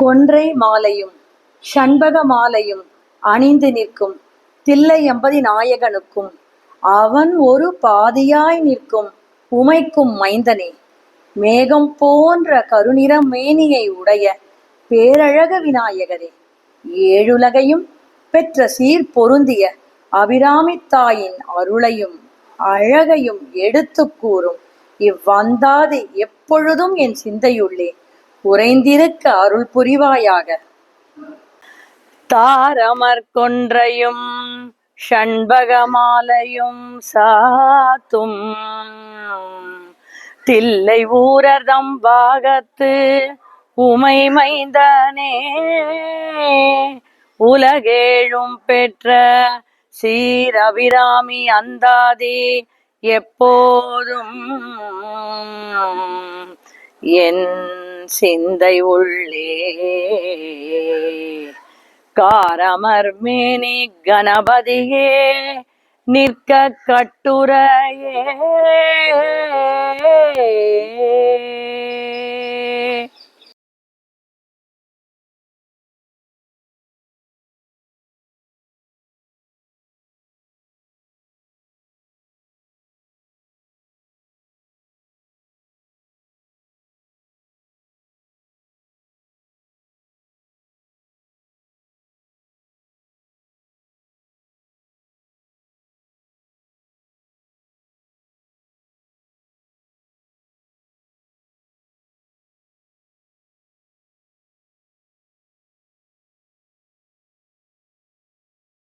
கொன்றை மாலையும் சண்பக மாலையும் அணிந்து நிற்கும் தில்லையம்பதி நாயகனுக்கும் அவன் ஒரு பாதியாய் நிற்கும் உமைக்கும் மைந்தனே. மேகம் போன்ற கருநிற மேனியை உடைய பேரழக விநாயகரே. ஏழுலகையும் பெற்ற சீர் பொருந்திய அபிராமித் தாயின் அருளையும் அழகையும் எடுத்து கூறும். இவ்வந்தாதி எப்பொழுதும் என் சிந்தையுள்ளே. உறைந்திருக்க அருள் புரிவாயாக. தாரமர் கொன்றையும் ஷண்பகமாலையும் சாத்தும். தில்லை ஊரதம் பாகத்து உமை மைந்தனே. உலகேழும் பெற்ற சீரபிராமி அந்தாதி எப்போதும் என் சிந்தை உள்ளே. காரமர்மேனி கணபதியே நிற்க கட்டுரையே.